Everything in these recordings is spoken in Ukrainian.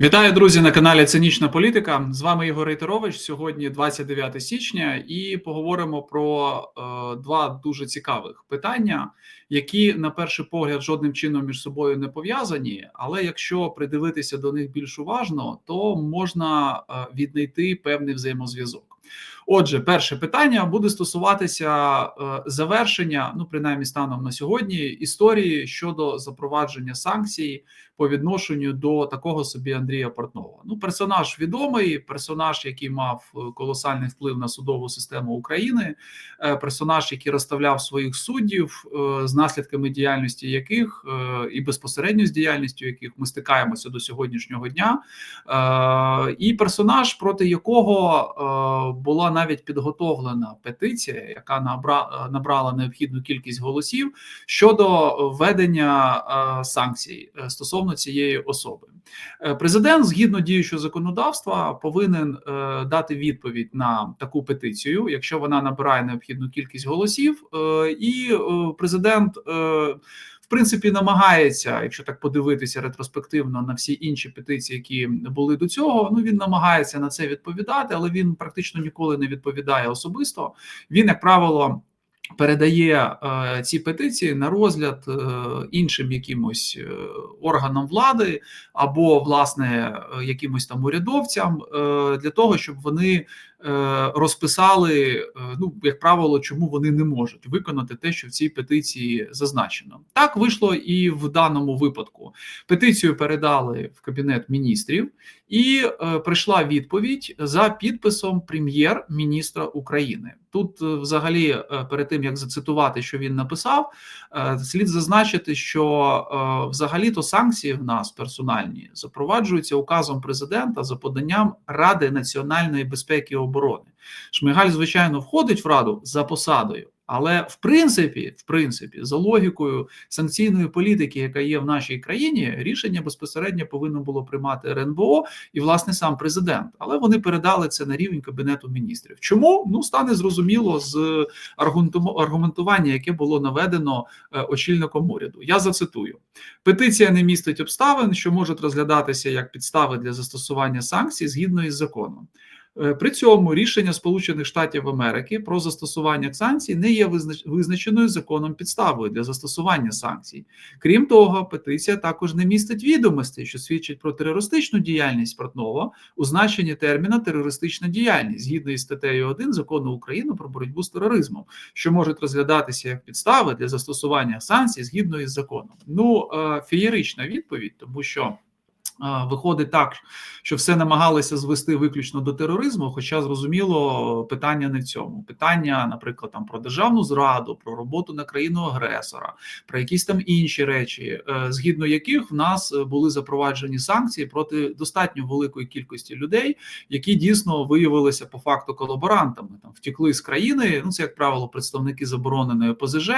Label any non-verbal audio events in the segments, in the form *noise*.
Вітаю, друзі, на каналі Цинічна Політика. З вами Ігор Рейтерович. Сьогодні 29 січня, і поговоримо про е, два дуже цікавих питання, які на перший погляд жодним чином між собою не пов'язані. Але якщо придивитися до них більш уважно, то можна е, віднайти певний взаємозв'язок. Отже, перше питання буде стосуватися е, завершення, ну принаймні станом на сьогодні, історії щодо запровадження санкцій по відношенню до такого собі Андрія Портнова. Ну, персонаж відомий, персонаж, який мав е, колосальний вплив на судову систему України, е, персонаж, який розставляв своїх суддів, з наслідками діяльності яких і безпосередньо з діяльністю яких ми стикаємося до сьогоднішнього дня, і персонаж, проти якого була навіть підготовлена петиція, яка набра, набрала необхідну кількість голосів щодо введення е, санкцій е, стосовно цієї особи. Е, президент, згідно діючого законодавства, повинен дати відповідь на таку петицію, якщо вона набирає необхідну кількість голосів, і президент в принципі намагається, якщо так подивитися ретроспективно на всі інші петиції, які були до цього. Ну він намагається на це відповідати, але він практично ніколи не відповідає особисто. Він, як правило. Передає е, ці петиції на розгляд е, іншим якимось е, органам влади або власне е, якимось там урядовцям е, для того, щоб вони розписали, е, ну як правило, чому вони не можуть виконати те, що в цій петиції зазначено. Так вийшло і в даному випадку. Петицію передали в кабінет міністрів, і е, прийшла відповідь за підписом прем'єр-міністра України. Тут, е, взагалі, е, перед тим як зацитувати, що він написав, е, слід зазначити, що е, взагалі-то санкції в нас персональні запроваджуються указом президента за поданням Ради національної безпеки і оборони. Шмигаль, звичайно, входить в раду за посадою. Але в принципі, в принципі, за логікою санкційної політики, яка є в нашій країні, рішення безпосередньо повинно було приймати РНБО і власне сам президент. Але вони передали це на рівень кабінету міністрів. Чому ну стане зрозуміло з аргументування, яке було наведено е, очільником уряду? Я зацитую: петиція не містить обставин, що можуть розглядатися як підстави для застосування санкцій згідно із законом. Е, при цьому рішення Сполучених Штатів Америки про застосування санкцій не є визначеною законом підставою для застосування санкцій. Крім того, петиція також не містить відомостей, що свідчать про терористичну діяльність Портнова у значенні терміна терористична діяльність згідно із статтею 1 закону України про боротьбу з тероризмом, що можуть розглядатися як підстави для застосування санкцій згідно із законом. Ну е, феєрична відповідь, тому що. Виходить так, що все намагалися звести виключно до тероризму. Хоча зрозуміло, питання не в цьому. Питання, наприклад, там про державну зраду, про роботу на країну агресора, про якісь там інші речі, е, згідно яких в нас були запроваджені санкції проти достатньо великої кількості людей, які дійсно виявилися по факту колаборантами, там втекли з країни. Ну це як правило представники забороненої ОПЗЖ,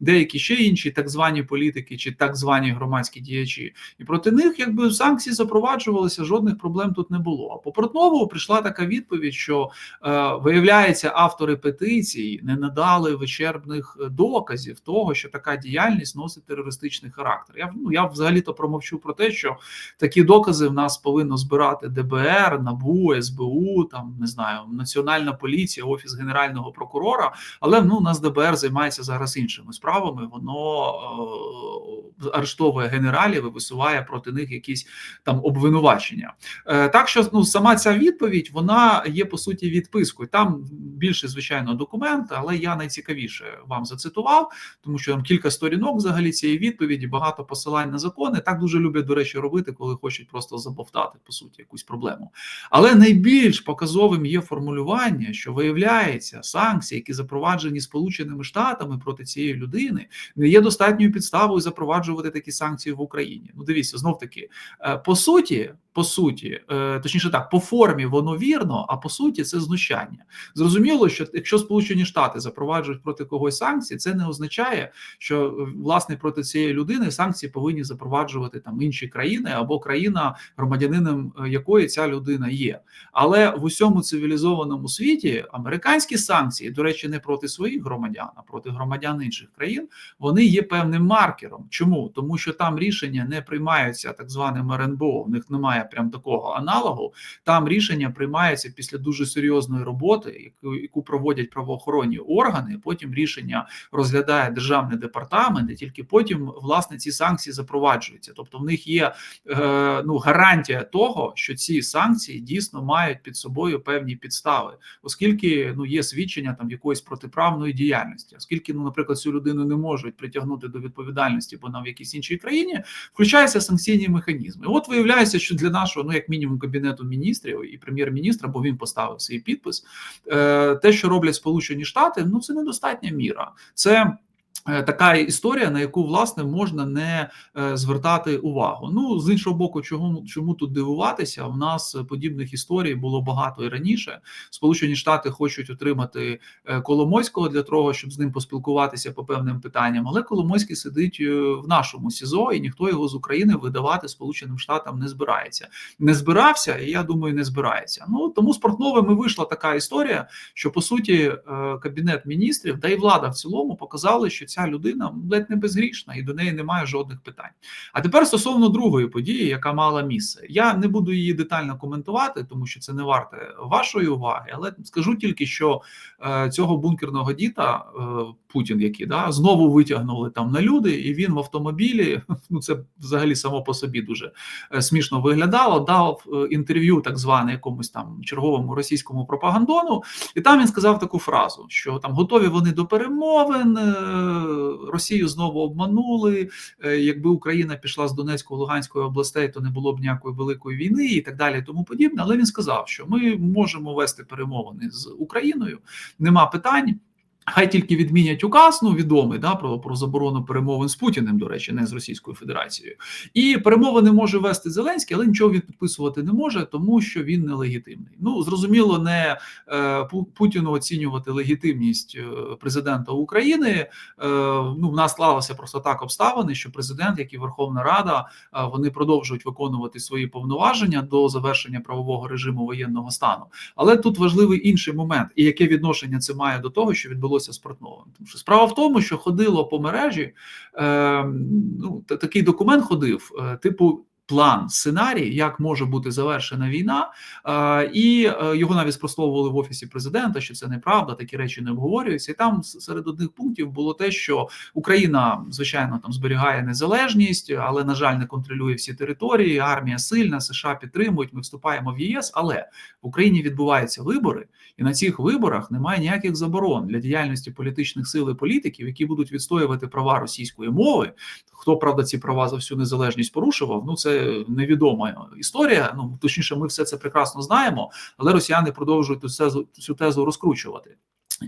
деякі ще інші так звані політики чи так звані громадські діячі, і проти них якби санкції санкції запроваджувалися, жодних проблем тут не було. А по Портнову прийшла така відповідь, що е, виявляється, автори петиції не надали вичерпних е, доказів того, що така діяльність носить терористичний характер. Я ну я взагалі то промовчу про те, що такі докази в нас повинно збирати ДБР, НАБУ, СБУ, там не знаю, Національна поліція, офіс генерального прокурора. Але ну у нас ДБР займається зараз іншими справами. Воно е, арештовує генералів і висуває проти них якісь там обвинувачення. Е, так що ну сама ця відповідь вона є по суті відпискою. Там більше звичайно документ, але я найцікавіше вам зацитував, тому що там кілька сторінок взагалі цієї відповіді, багато посилань на закони. Так дуже люблять, до речі, робити, коли хочуть просто забовтати по суті якусь проблему. Але найбільш показовим є формулювання, що виявляється, санкції, які запроваджені Сполученими Штатами проти цієї людини, не є достатньою підставою запроваджувати такі санкції в Україні. Ну, дивіться, знов таки е, по суті, по суті, е, точніше так, по формі воно вірно, а по суті, це знущання. Зрозуміло, що якщо Сполучені Штати запроваджують проти когось санкції, це не означає, що е, власне проти цієї людини санкції повинні запроваджувати там інші країни або країна, громадянином е, якої ця людина є. Але в усьому цивілізованому світі американські санкції, до речі, не проти своїх громадян, а проти громадян інших країн, вони є певним маркером. Чому тому, що там рішення не приймаються так званим РНБО, в них немає прям такого аналогу. Там рішення приймається після дуже серйозної роботи, яку, яку проводять правоохоронні органи. Потім рішення розглядає державний департамент, і тільки потім власне ці санкції запроваджуються. Тобто, в них є е, ну гарантія того, що ці санкції дійсно мають під собою певні підстави, оскільки ну є свідчення там якоїсь протиправної діяльності, оскільки, ну, наприклад, цю людину не можуть притягнути до відповідальності, бо вона в якійсь іншій країні включаються санкційні механізми. От виявляється, що для нашого, ну як мінімум, кабінету міністрів і прем'єр-міністра, бо він поставив свій підпис, е, те, що роблять Сполучені Штати, ну це недостатня міра. Це така історія, на яку власне можна не е, звертати увагу. Ну з іншого боку, чому чому тут дивуватися? У нас подібних історій було багато і раніше. Сполучені Штати хочуть отримати е, Коломойського для того, щоб з ним поспілкуватися по певним питанням. Але Коломойський сидить в нашому СІЗО, і ніхто його з України видавати Сполученим Штатам не збирається. Не збирався, і я думаю, не збирається. Ну тому з Портновими вийшла така історія, що по суті кабінет міністрів та й влада в цілому показали, що ця людина ледь не безгрішна і до неї немає жодних питань. А тепер стосовно другої події, яка мала місце, я не буду її детально коментувати, тому що це не варте вашої уваги, але скажу тільки, що е, цього бункерного діта е, Путін, який да знову витягнули там на люди, і він в автомобілі. *laughs* Ну це взагалі само по собі дуже е, смішно виглядало. Дав інтерв'ю, так зване якомусь там черговому російському пропагандону, і там він сказав таку фразу, що там готові вони до перемовин. Росію знову обманули. Е, якби Україна пішла з Донецької Луганської областей, то не було б ніякої великої війни і так далі. Тому подібне. Але він сказав, що ми можемо вести перемовини з Україною, нема питань. Хай тільки відмінять указ, ну відомий да про про заборону перемовин з Путіним, до речі, не з Російською Федерацією, і перемовини може вести Зеленський, але нічого він підписувати не може, тому що він нелегітимний. Ну зрозуміло, не е, Путіну оцінювати легітимність е, президента України. Е, ну в нас склалося просто так обставини, що президент, як і Верховна Рада, е, вони продовжують виконувати свої повноваження до завершення правового режиму воєнного стану. Але тут важливий інший момент, і яке відношення це має до того, що відбулося відбулося з Портновим. Тому що справа в тому, що ходило по мережі, е, ну такий документ ходив, е, типу план, сценарій, як може бути завершена війна, і е, його навіть спростовували в офісі президента, що це неправда, такі речі не обговорюються. І там серед одних пунктів було те, що Україна, звичайно, там зберігає незалежність, але на жаль, не контролює всі території. Армія сильна, США підтримують. Ми вступаємо в ЄС. Але в Україні відбуваються вибори, і на цих виборах немає ніяких заборон для діяльності політичних сил і політиків, які будуть відстоювати права російської мови. Хто правда ці права за всю незалежність порушував? Ну це невідома історія. Ну точніше, ми все це прекрасно знаємо, але росіяни продовжують цю, тезу розкручувати.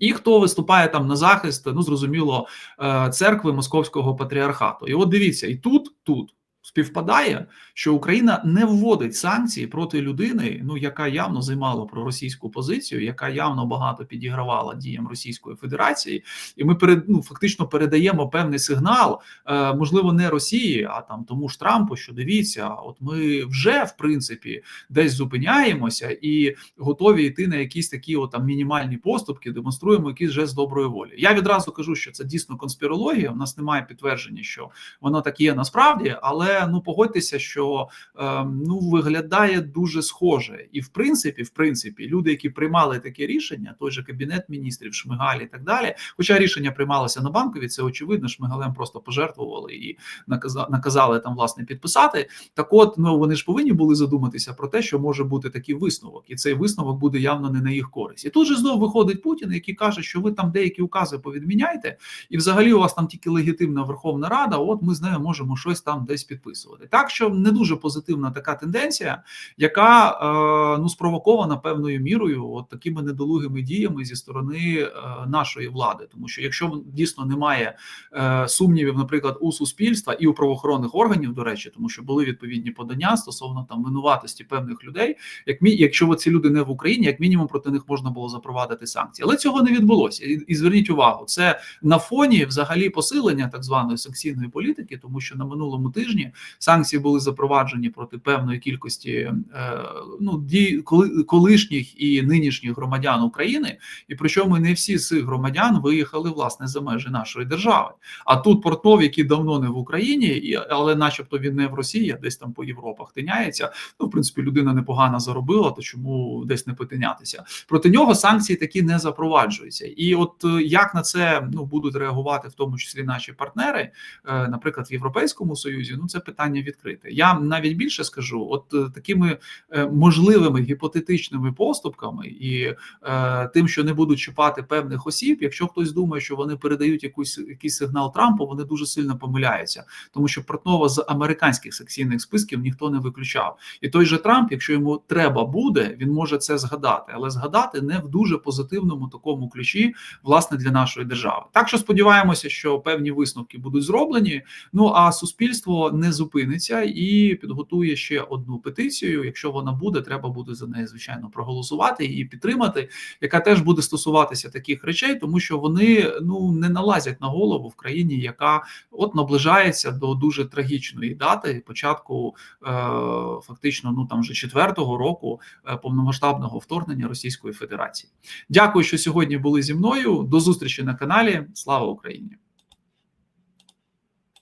І хто виступає там на захист, ну зрозуміло, е, церкви Московського патріархату. І от дивіться, і тут, тут співпадає, що Україна не вводить санкції проти людини, ну яка явно займала проросійську позицію, яка явно багато підігравала діям Російської Федерації, і ми перед ну фактично передаємо певний сигнал, е, можливо, не Росії, а там тому ж Трампу, що дивіться, от ми вже в принципі десь зупиняємося і готові йти на якісь такі от, там мінімальні поступки, демонструємо якийсь жест доброї волі. Я відразу кажу, що це дійсно конспірологія. У нас немає підтвердження, що воно так є насправді, але ну погодьтеся, що е, ну виглядає дуже схоже, і в принципі, в принципі, люди, які приймали таке рішення, той же кабінет міністрів, Шмигаль і так далі. Хоча рішення приймалося на банкові, це очевидно. Шмигалем просто пожертвували і наказали там власне підписати. Так, от ну вони ж повинні були задуматися про те, що може бути такий висновок, і цей висновок буде явно не на їх користь. І тут же знову виходить Путін, який каже, що ви там деякі укази повідміняєте, і взагалі у вас там тільки легітимна Верховна Рада. От ми з нею можемо щось там десь підписати підписувати. Так що не дуже позитивна така тенденція, яка е, ну спровокована певною мірою, от такими недолугими діями зі сторони е, нашої влади, тому що якщо дійсно немає е, сумнівів, наприклад, у суспільства і у правоохоронних органів, до речі, тому що були відповідні подання стосовно там винуватості певних людей, як мі, якщо ці люди не в Україні, як мінімум проти них можна було запровадити санкції, але цього не відбулося. І, і зверніть увагу, це на фоні взагалі посилення так званої санкційної політики, тому що на минулому тижні Санкції були запроваджені проти певної кількості е, ну дій коли колишніх і нинішніх громадян України, і причому не всі з цих громадян виїхали власне за межі нашої держави. А тут Портнов, який давно не в Україні, і але, начебто, він не в Росії, а десь там по Європах тиняється. Ну, в принципі, людина непогано заробила, то чому десь не потинятися? Проти нього санкції такі не запроваджуються. І от е, як на це ну будуть реагувати, в тому числі наші партнери, е, наприклад, в Європейському Союзі, ну це питання відкрите. Я навіть більше скажу, от е, такими е, можливими гіпотетичними поступками і е, тим, що не будуть чіпати певних осіб, якщо хтось думає, що вони передають якусь якийсь сигнал Трампу, вони дуже сильно помиляються, тому що Портнова з американських секційних списків ніхто не виключав. І той же Трамп, якщо йому треба буде, він може це згадати, але згадати не в дуже позитивному такому ключі, власне, для нашої держави. Так що сподіваємося, що певні висновки будуть зроблені. Ну а суспільство не зупиниться і підготує ще одну петицію. Якщо вона буде, треба буде за неї звичайно проголосувати і підтримати, яка теж буде стосуватися таких речей, тому що вони ну не налазять на голову в країні, яка от наближається до дуже трагічної дати початку е, фактично ну там вже четвертого року е, повномасштабного вторгнення Російської Федерації. Дякую, що сьогодні були зі мною. До зустрічі на каналі. Слава Україні!